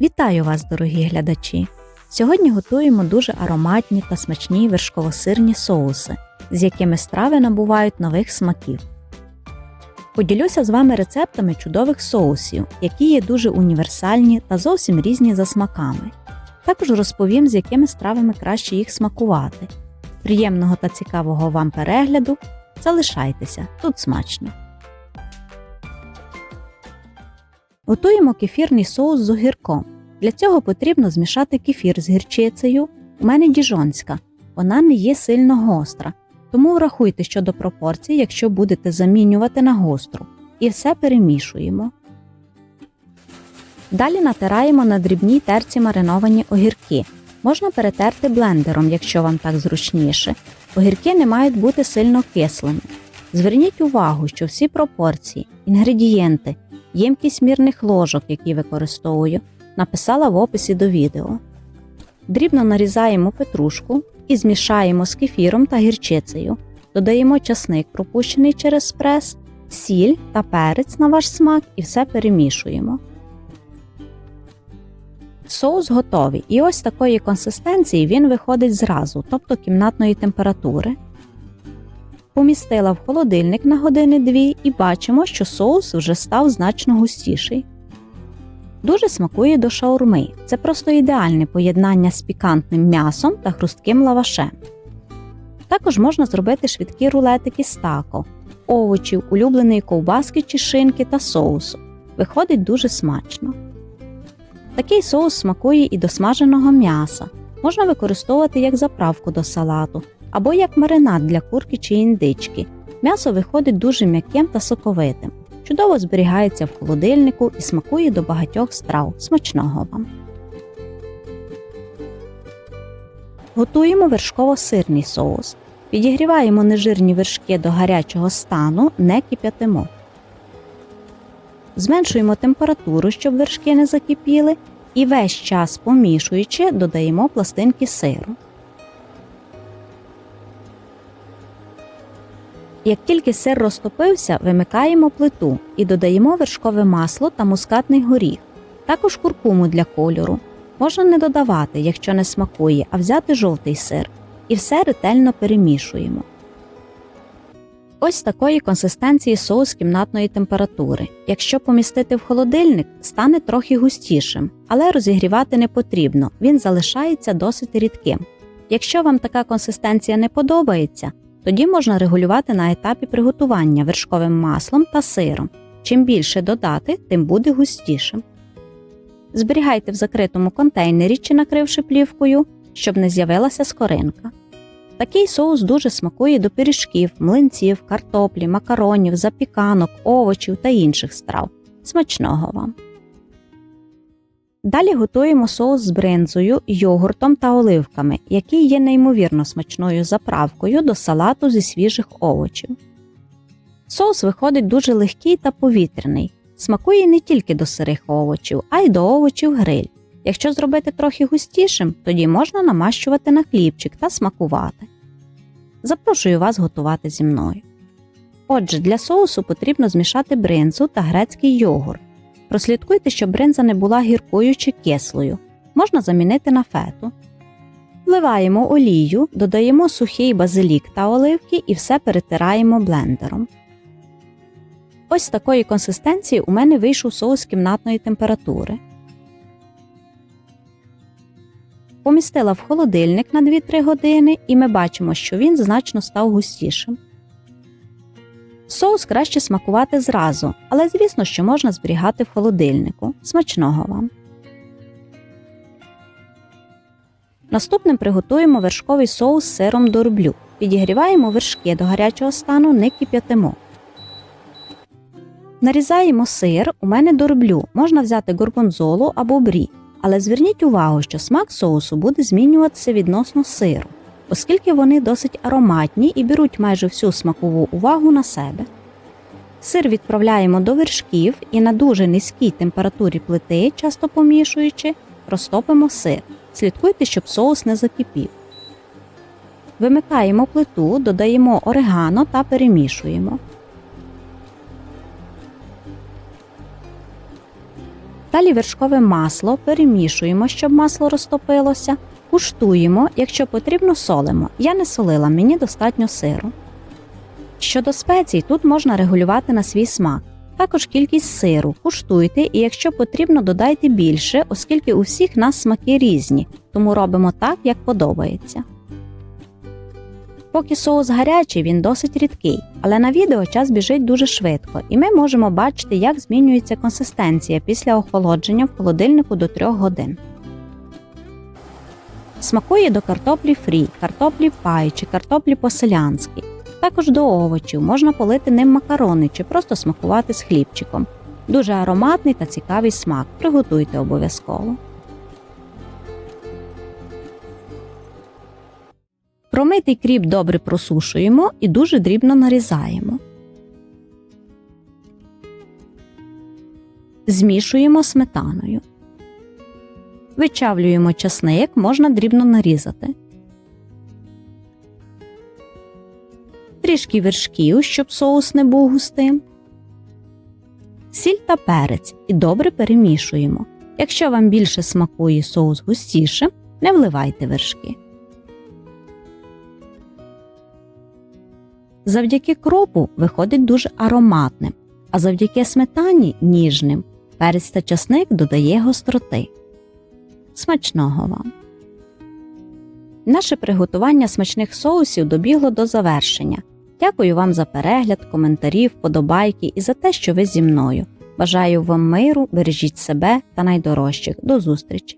Вітаю вас, дорогі глядачі! Сьогодні готуємо дуже ароматні та смачні вершково-сирні соуси, з якими страви набувають нових смаків. Поділюся з вами рецептами чудових соусів, які є дуже універсальні та зовсім різні за смаками. Також розповім, з якими стравами краще їх смакувати. Приємного та цікавого вам перегляду! Залишайтеся, тут смачно! Готуємо кефірний соус з огірком. Для цього потрібно змішати кефір з гірчицею. У мене діжонська, вона не є сильно гостра, тому врахуйте щодо пропорцій, якщо будете замінювати на гостру. І все перемішуємо. Далі натираємо на дрібній терці мариновані огірки. Можна перетерти блендером, якщо вам так зручніше. Огірки не мають бути сильно кислими. Зверніть увагу, що всі пропорції, інгредієнти, ємкість мірних ложок, які використовую, написала в описі до відео. Дрібно нарізаємо петрушку і змішаємо з кефіром та гірчицею. Додаємо часник, пропущений через прес, сіль та перець на ваш смак і все перемішуємо. Соус готовий, і ось такої консистенції він виходить зразу, тобто кімнатної температури. Помістила в холодильник на години дві і бачимо, що соус вже став значно густіший. Дуже смакує до шаурми. Це просто ідеальне поєднання з пікантним м'ясом та хрустким лавашем. Також можна зробити швидкі рулетики з тако, овочів, улюбленої ковбаски чи шинки та соусу. Виходить дуже смачно. Такий соус смакує і до смаженого м'яса. Можна використовувати як заправку до салату або як маринад для курки чи індички. М'ясо виходить дуже м'яким та соковитим. Чудово зберігається в холодильнику і смакує до багатьох страв. Смачного вам. Готуємо вершково-сирний соус. Підігріваємо нежирні вершки до гарячого стану, не кип'ятимо. Зменшуємо температуру, щоб вершки не закипіли, і весь час помішуючи, додаємо пластинки сиру. Як тільки сир розтопився, вимикаємо плиту і додаємо вершкове масло та мускатний горіх, також куркуму для кольору. Можна не додавати, якщо не смакує, а взяти жовтий сир. І все ретельно перемішуємо. Ось такої консистенції соус кімнатної температури. Якщо помістити в холодильник, стане трохи густішим, але розігрівати не потрібно, він залишається досить рідким. Якщо вам така консистенція не подобається, тоді можна регулювати на етапі приготування вершковим маслом та сиром. Чим більше додати, тим буде густішим. Зберігайте в закритому контейнері чи накривши плівкою, щоб не з'явилася скоринка. Такий соус дуже смакує до пиріжків, млинців, картоплі, макаронів, запіканок, овочів та інших страв. Смачного вам! Далі готуємо соус з бринзою, йогуртом та оливками, який є неймовірно смачною заправкою до салату зі свіжих овочів. Соус виходить дуже легкий та повітряний, смакує не тільки до сирих овочів, а й до овочів гриль. Якщо зробити трохи густішим, тоді можна намащувати на хлібчик та смакувати. Запрошую вас готувати зі мною. Отже, для соусу потрібно змішати бринзу та грецький йогурт. Прослідкуйте, щоб бринза не була гіркою чи кислою. Можна замінити на фету. Вливаємо олію, додаємо сухий базилік та оливки і все перетираємо блендером. Ось такої консистенції у мене вийшов соус кімнатної температури. Помістила в холодильник на 2-3 години і ми бачимо, що він значно став густішим. Соус краще смакувати зразу, але звісно, що можна зберігати в холодильнику. Смачного вам. Наступним приготуємо вершковий соус з сиром дорблю. Підігріваємо вершки до гарячого стану, не кип'ятимо. Нарізаємо сир, у мене дорблю, можна взяти горгонзолу або брі, але зверніть увагу, що смак соусу буде змінюватися відносно сиру, оскільки вони досить ароматні і беруть майже всю смакову увагу на себе. Сир відправляємо до вершків і на дуже низькій температурі плити, часто помішуючи, розтопимо сир. Слідкуйте, щоб соус не закипів. Вимикаємо плиту, додаємо орегано та перемішуємо. Далі вершкове масло перемішуємо, щоб масло розтопилося. Куштуємо, якщо потрібно, солимо. Я не солила, мені достатньо сиру. Щодо спецій, тут можна регулювати на свій смак. Також кількість сиру. Куштуйте і якщо потрібно, додайте більше, оскільки у всіх нас смаки різні, тому робимо так, як подобається. Поки соус гарячий, він досить рідкий, але на відео час біжить дуже швидко, і ми можемо бачити, як змінюється консистенція після охолодження в холодильнику до 3 годин. Смакує до картоплі фрі, картоплі пай чи картоплі по-селянськи. Також до овочів можна полити ним макарони чи просто смакувати з хлібчиком. Дуже ароматний та цікавий смак. Приготуйте обов'язково. Промитий кріп добре просушуємо і дуже дрібно нарізаємо. Змішуємо сметаною. Вичавлюємо часник, можна дрібно нарізати. Трішки вершків, щоб соус не був густим. Сіль та перець і добре перемішуємо. Якщо вам більше смакує соус густішим, не вливайте вершки. Завдяки кропу виходить дуже ароматним, а завдяки сметані ніжним. Перець та часник додає гостроти. Смачного вам! Наше приготування смачних соусів добігло до завершення. Дякую вам за перегляд, коментарі, вподобайки і за те, що ви зі мною. Бажаю вам миру, бережіть себе та найдорожчих. До зустрічі!